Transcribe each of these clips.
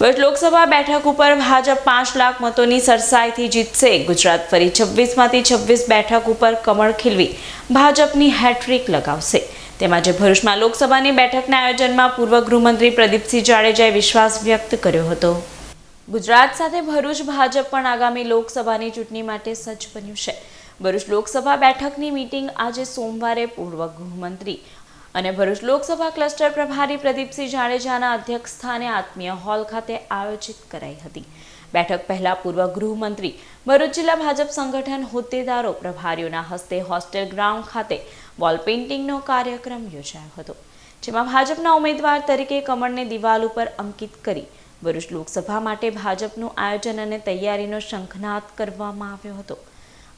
વટ લોકસભા બેઠક ઉપર ભાજપ પાંચ લાખ મતોની સરસાઈથી જીતશે. ગુજરાત ફરી છવ્વીસમાંથી છવ્વીસ બેઠક ઉપર કમળ ખીલવી ભાજપની હેટ્રિક લગાવશે. તેમાં જે ભરૂચમાં લોકસભાની બેઠકના આયોજનમાં પૂર્વ ગૃહમંત્રી પ્રદીપસિંહ જાડેજાએ વિશ્વાસ વ્યક્ત કર્યો હતો. ગુજરાત સાથે ભરૂચ ભાજપ પણ આગામી લોકસભાની ચૂંટણી માટે સજ્જ બન્યું છે. ભરૂચ લોકસભા બેઠકની મીટિંગ આજે સોમવારે પૂર્વ ગૃહમંત્રી અને ભરૂચ લોકસભા ક્લસ્ટર પ્રભારી પ્રદીપસિંહ જાડેજાના અધ્યક્ષસ્થાને આત્મીય હોલ ખાતે આયોજિત કરાઈ હતી. બેઠક પહેલા પૂર્વ ગૃહમંત્રી, ભરૂચ જિલ્લા ભાજપ સંગઠન હોદ્દેદારો પ્રભારીઓના હસ્તે હોસ્ટેલ ગ્રાઉન્ડ ખાતે વોલ પેઇન્ટિંગનો કાર્યક્રમ યોજાયો હતો, જેમાં ભાજપના ઉમેદવાર તરીકે કમળને દિવાલ ઉપર અંકિત કરી ભરૂચ લોકસભા માટે ભાજપનું આયોજન અને તૈયારીનો શંખનાદ કરવામાં આવ્યો હતો.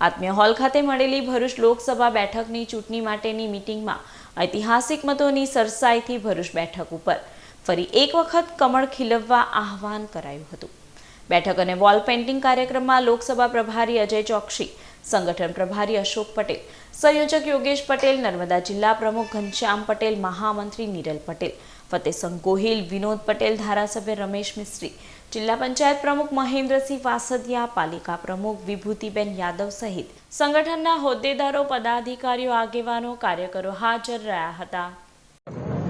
આત્મીય હોલ ખાતે મળેલી ભરૂચ લોકસભા બેઠકની ચૂંટણી માટેની મિટિંગમાં ઐતિહાસિક મતોની સરસાઈથી ભરૂચ બેઠક ઉપર ફરી એક વખત કમળ ખીલવવા આહવાન કરાયું હતું. બેઠક અને વોલ પેઇન્ટિંગ કાર્યક્રમમાં લોકસભા પ્રભારી અજય ચોકસી, સંગઠન પ્રભારી અશોક પટેલ, સંયોજક યોગેશ પટેલ, નર્મદા જિલ્લા પ્રમુખ ઘનશ્યામ પટેલ, મહામંત્રી નીરલ પટેલ ફતેસંગ ગોહિલ, વિનોદ પટેલ, ધારાસભ્ય રમેશ મિસ્ત્રી, જિલ્લા પંચાયત પ્રમુખ મહેન્દ્રસિંહ વાસદિયા, પાલિકા પ્રમુખ વિભૂતિબેન યાદવ સહિત સંગઠનના હોદ્દેદારો, પદાધિકારીઓ, આગેવાનો, કાર્યકરો હાજર રહ્યા હતા.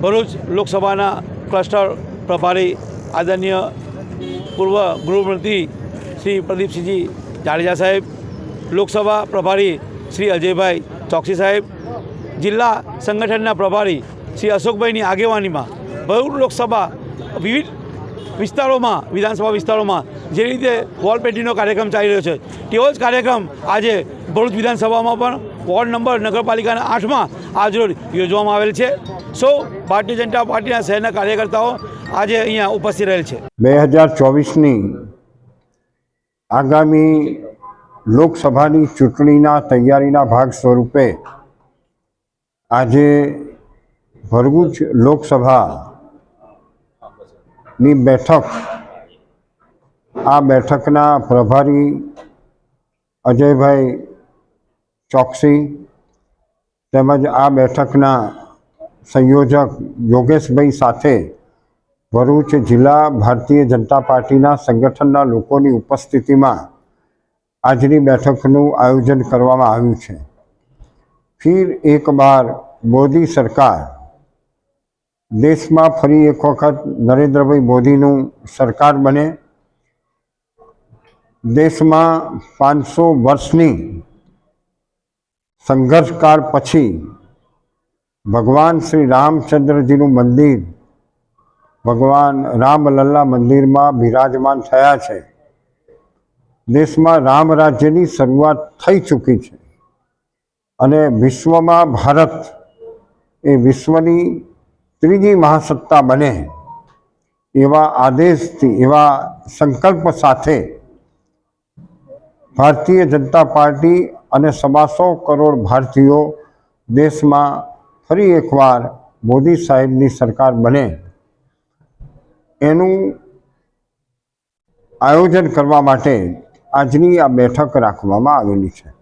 ભરૂચ લોકસભાના ક્લસ્ટર પ્રભારી આદરણીય પૂર્વ ગૃહમંત્રી શ્રી પ્રદીપસિંહજી જાડેજા સાહેબ, લોકસભા પ્રભારી શ્રી અજયભાઈ ચોકસી સાહેબ, જિલ્લા સંગઠનના પ્રભારી શ્રી અશોકભાઈની આગેવાનીમાં ભરૂચ લોકસભા વિવિધ વિસ્તારોમાં, વિધાનસભા વિસ્તારોમાં જે રીતે વોલ પેન્ટિંગનો કાર્યક્રમ ચાલી રહ્યો છે, તેવો જ કાર્યક્રમ આજે ભરૂચ વિધાનસભામાં પણ વોર્ડ નંબર નગરપાલિકાના આઠમાં આજરોજ યોજવામાં આવેલ છે. સો, ભારતીય જનતા પાર્ટીના શહેરના કાર્યકર્તાઓ આજે અહીંયા ઉપસ્થિત રહેલ છે. બે હજાર ચોવીસની આગામી લોકસભાની ચૂંટણીના તૈયારીના ભાગ સ્વરૂપે આજે ભરૂચ લોકસભાની બેઠક. આ બેઠકના પ્રભારી અજયભાઈ ચોકસી તેમજ આ બેઠકના સંયોજક યોગેશભાઈ સાથે ભરૂચ જિલ્લા ભારતીય જનતા પાર્ટીના સંગઠનના લોકોની ઉપસ્થિતિમાં આજની બેઠકનું આયોજન કરવામાં આવ્યું છે. ફિર એક બાર મોદી સરકાર દેશમાં ફરી એક વખત નરેન્દ્રભાઈ મોદીનું સરકાર બને. દેશમાં પાંચસો વર્ષની સંઘર્ષકાળ પછી ભગવાન શ્રી રામચંદ્રજીનું મંદિર, ભગવાન રામલલ્લા મંદિરમાં બિરાજમાન થયા છે. દેશમાં રામ રાજ્યની શરૂઆત થઈ ચૂકી છે. અને વિશ્વમાં ભારત એ વિશ્વની ત્રીજી મહાસત્તા બને. એવા આદેશથી, એવા સંકલ્પ સાથે ભારતીય જનતા પાર્ટી અને સવાસો કરોડ ભારતીયો દેશમાં ફરી એકવાર મોદી સાહેબની સરકાર બને. એનું આયોજન કરવા માટે આજની આ બેઠક રાખવામાં આવેલી છે.